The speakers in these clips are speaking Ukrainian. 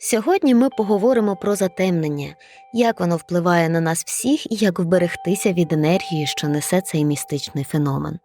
Сьогодні ми поговоримо про затемнення, як воно впливає на нас всіх і як вберегтися від енергії, що несе цей містичний феномен.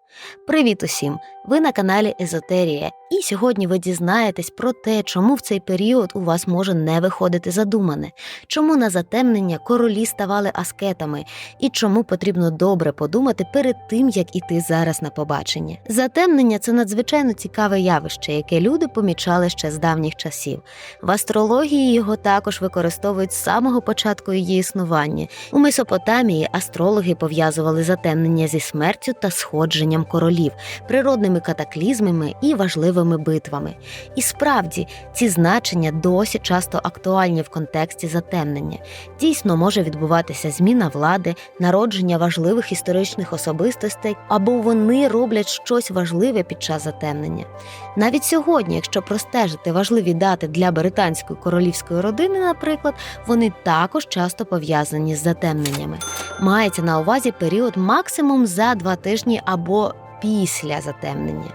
Привіт усім! Ви на каналі Езотерія, і сьогодні ви дізнаєтесь про те, чому в цей період у вас може не виходити задумане, чому на затемнення королі ставали аскетами, і чому потрібно добре подумати перед тим, як іти зараз на побачення. Затемнення це надзвичайно цікаве явище, яке люди помічали ще з давніх часів. В астрології його також використовують з самого початку її існування. У Месопотамії астрологи пов'язували затемнення зі смертю та сходженням королів, природними катаклізмами і важливими битвами. І справді ці значення досі часто актуальні в контексті затемнення. Дійсно може відбуватися зміна влади, народження важливих історичних особистостей, або вони роблять щось важливе під час затемнення. Навіть сьогодні, якщо простежити важливі дати для британської королівської родини, наприклад, вони також часто пов'язані з затемненнями. Мається на увазі період максимум за два тижні або після затемнення.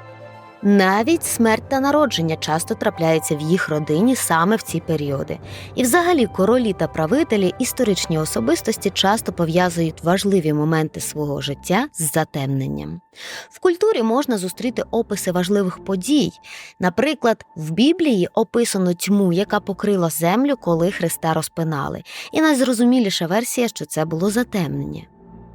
Навіть смерть та народження часто трапляються в їх родині саме в ці періоди. І взагалі королі та правителі історичні особистості часто пов'язують важливі моменти свого життя з затемненням. В культурі можна зустріти описи важливих подій. Наприклад, в Біблії описано тьму, яка покрила землю, коли Христа розпинали, і найзрозуміліша версія, що це було затемнення.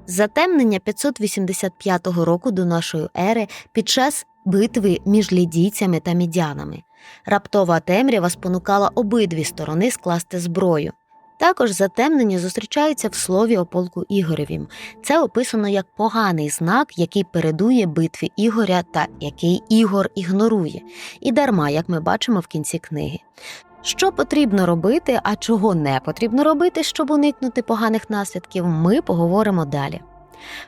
Затемнення 585 року до нашої ери під час битви між лідійцями та мідянами. Раптова темрява спонукала обидві сторони скласти зброю. Також затемнення зустрічається в слові о полку Ігоревім. Це описано як поганий знак, який передує битві Ігоря та який Ігор ігнорує, і дарма, як ми бачимо в кінці книги. Що потрібно робити, а чого не потрібно робити, щоб уникнути поганих наслідків, ми поговоримо далі.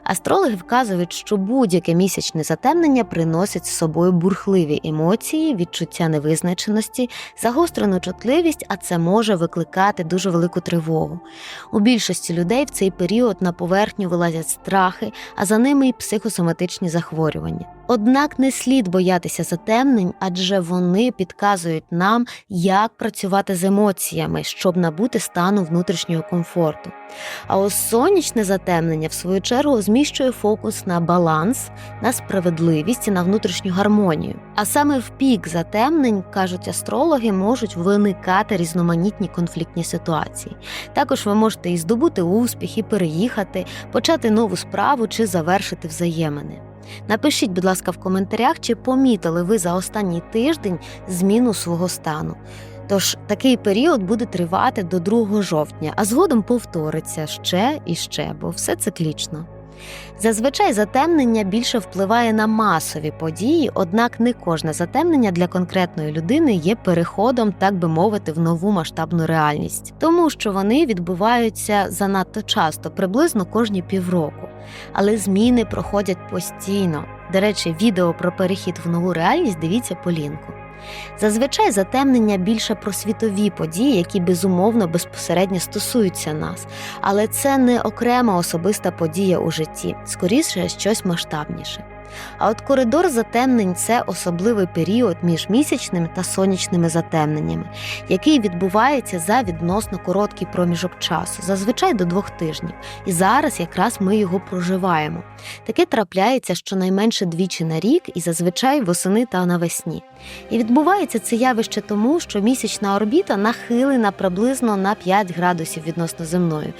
Астрологи вказують, що будь-яке місячне затемнення приносить з собою бурхливі емоції, відчуття невизначеності, загострену чутливість, а це може викликати дуже велику тривогу. У більшості людей в цей період на поверхню вилазять страхи, а за ними й психосоматичні захворювання. Однак не слід боятися затемнень, адже вони підказують нам, як працювати з емоціями, щоб набути стану внутрішнього комфорту. А ось сонячне затемнення, в свою чергу, зміщує фокус на баланс, на справедливість і на внутрішню гармонію. А саме в пік затемнень, кажуть астрологи, можуть виникати різноманітні конфліктні ситуації. Також ви можете і здобути успіх, і переїхати, почати нову справу чи завершити взаємини. Напишіть, будь ласка, в коментарях, чи помітили ви за останній тиждень зміну свого стану. Тож такий період буде тривати до 2 жовтня, а згодом повториться ще і ще, бо все циклічно. Зазвичай затемнення більше впливає на масові події, однак не кожне затемнення для конкретної людини є переходом, так би мовити, в нову масштабну реальність, тому що вони відбуваються занадто часто, приблизно кожні півроку. Але зміни проходять постійно. До речі, відео про перехід в нову реальність дивіться по лінку. Зазвичай затемнення більше про світові події, які безумовно безпосередньо стосуються нас, але це не окрема особиста подія у житті, скоріше щось масштабніше. А от коридор затемнень це особливий період між місячними та сонячними затемненнями, який відбувається за відносно короткий проміжок часу, зазвичай до двох тижнів. І зараз якраз ми його проживаємо. Таке трапляється щонайменше двічі на рік і зазвичай восени та навесні. І відбувається це явище тому, що місячна орбіта нахилена приблизно на 5 градусів відносно земної.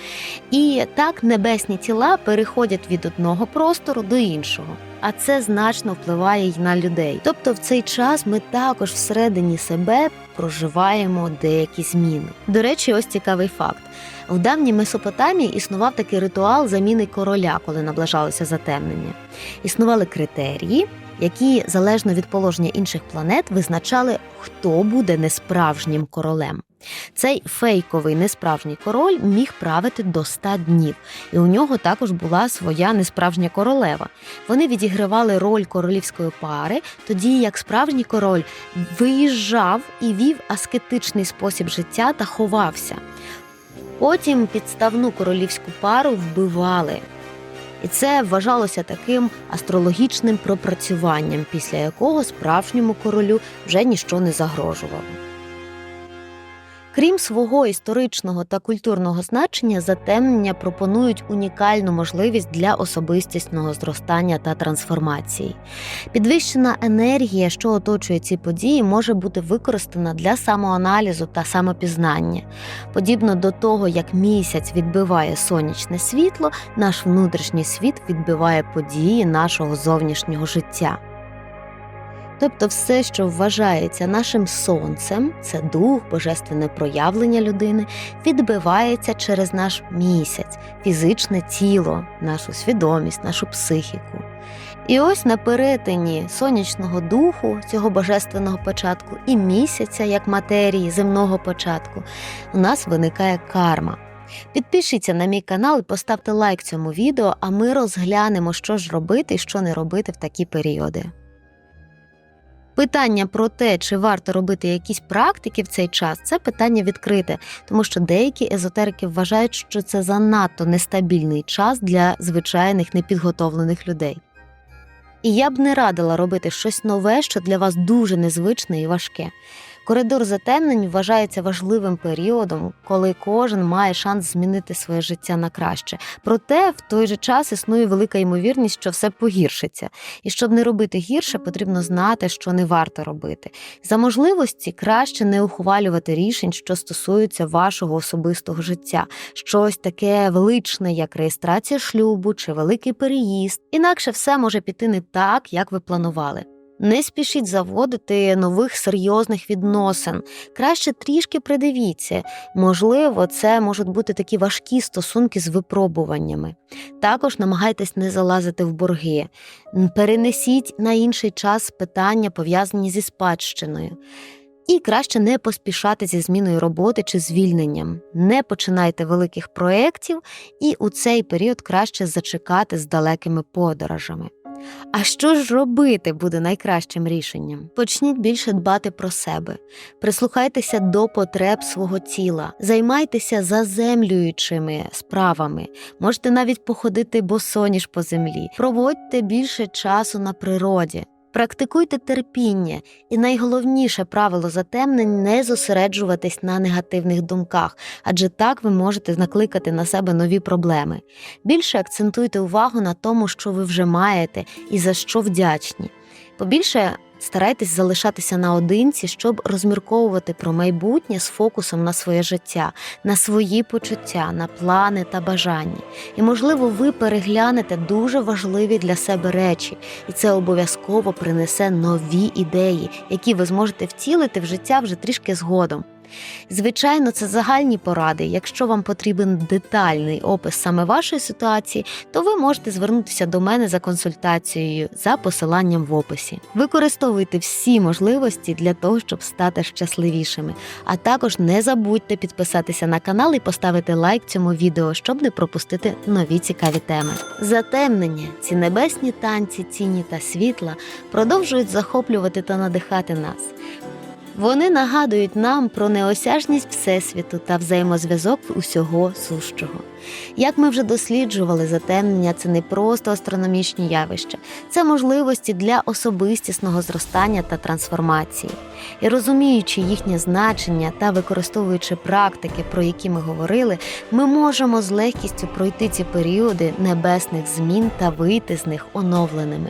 І так небесні тіла переходять від одного простору до іншого. А це значно впливає й на людей. Тобто в цей час ми також всередині себе проживаємо деякі зміни. До речі, ось цікавий факт: в давній Месопотамії існував такий ритуал заміни короля, коли наближалося затемнення. Існували критерії, які залежно від положення інших планет визначали, хто буде несправжнім королем. Цей фейковий несправжній король міг правити до 100 днів, і у нього також була своя несправжня королева. Вони відігравали роль королівської пари, тоді як справжній король виїжджав і вів аскетичний спосіб життя та ховався. Потім підставну королівську пару вбивали. І це вважалося таким астрологічним пропрацюванням, після якого справжньому королю вже ніщо не загрожувало. Крім свого історичного та культурного значення, затемнення пропонують унікальну можливість для особистісного зростання та трансформації. Підвищена енергія, що оточує ці події, може бути використана для самоаналізу та самопізнання. Подібно до того, як місяць відбиває сонячне світло, наш внутрішній світ відбиває події нашого зовнішнього життя. Тобто все, що вважається нашим сонцем, це дух, божественне проявлення людини, відбивається через наш місяць, фізичне тіло, нашу свідомість, нашу психіку. І ось на перетині сонячного духу, цього божественного початку, і місяця як матерії земного початку, у нас виникає карма. Підпишіться на мій канал і поставте лайк цьому відео, а ми розглянемо, що ж робити і що не робити в такі періоди. Питання про те, чи варто робити якісь практики в цей час, це питання відкрите, тому що деякі езотерики вважають, що це занадто нестабільний час для звичайних непідготовлених людей. І я б не радила робити щось нове, що для вас дуже незвичне і важке. Коридор затемнень вважається важливим періодом, коли кожен має шанс змінити своє життя на краще. Проте в той же час існує велика ймовірність, що все погіршиться. І щоб не робити гірше, потрібно знати, що не варто робити. За можливості краще не ухвалювати рішень, що стосуються вашого особистого життя, щось таке величне, як реєстрація шлюбу чи великий переїзд. Інакше все може піти не так, як ви планували. Не спішіть заводити нових серйозних відносин. Краще трішки придивіться. Можливо, це можуть бути такі важкі стосунки з випробуваннями. Також намагайтесь не залазити в борги. Перенесіть на інший час питання, пов'язані зі спадщиною. І краще не поспішати зі зміною роботи чи звільненням. Не починайте великих проєктів, і у цей період краще зачекати з далекими подорожами. А що ж робити буде найкращим рішенням? Почніть більше дбати про себе, прислухайтеся до потреб свого тіла, займайтеся заземлюючими справами, можете навіть походити босоніж по землі, проводьте більше часу на природі. Практикуйте терпіння, і найголовніше правило затемнень не зосереджуватись на негативних думках, адже так ви можете накликати на себе нові проблеми. Більше акцентуйте увагу на тому, що ви вже маєте і за що вдячні. Побільше старайтесь залишатися наодинці, щоб розмірковувати про майбутнє з фокусом на своє життя, на свої почуття, на плани та бажання. І, можливо, ви переглянете дуже важливі для себе речі, і це обов'язково принесе нові ідеї, які ви зможете втілити в життя вже трішки згодом. Звичайно, це загальні поради. Якщо вам потрібен детальний опис саме вашої ситуації, то ви можете звернутися до мене за консультацією за посиланням в описі. Використовуйте всі можливості для того, щоб стати щасливішими. А також не забудьте підписатися на канал і поставити лайк цьому відео, щоб не пропустити нові цікаві теми. Затемнення, ці небесні танці, тіні та світла продовжують захоплювати та надихати нас. Вони нагадують нам про неосяжність Всесвіту та взаємозв'язок усього сущого. Як ми вже досліджували, затемнення це не просто астрономічні явища, це можливості для особистісного зростання та трансформації. І розуміючи їхнє значення та використовуючи практики, про які ми говорили, ми можемо з легкістю пройти ці періоди небесних змін та вийти з них оновленими.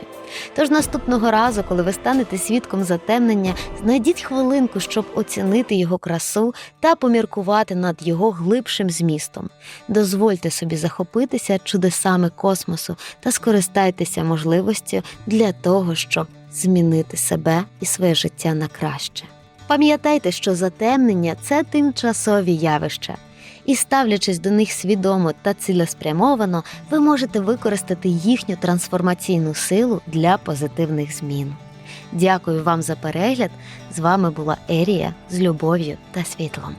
Тож наступного разу, коли ви станете свідком затемнення, знайдіть хвилинку, щоб оцінити його красу та поміркувати над його глибшим змістом. Дозвольте собі захопитися чудесами космосу та скористайтеся можливістю для того, щоб змінити себе і своє життя на краще. Пам'ятайте, що затемнення це тимчасові явища. І ставлячись до них свідомо та цілеспрямовано, ви можете використати їхню трансформаційну силу для позитивних змін. Дякую вам за перегляд. З вами була Ерія з любов'ю та світлом.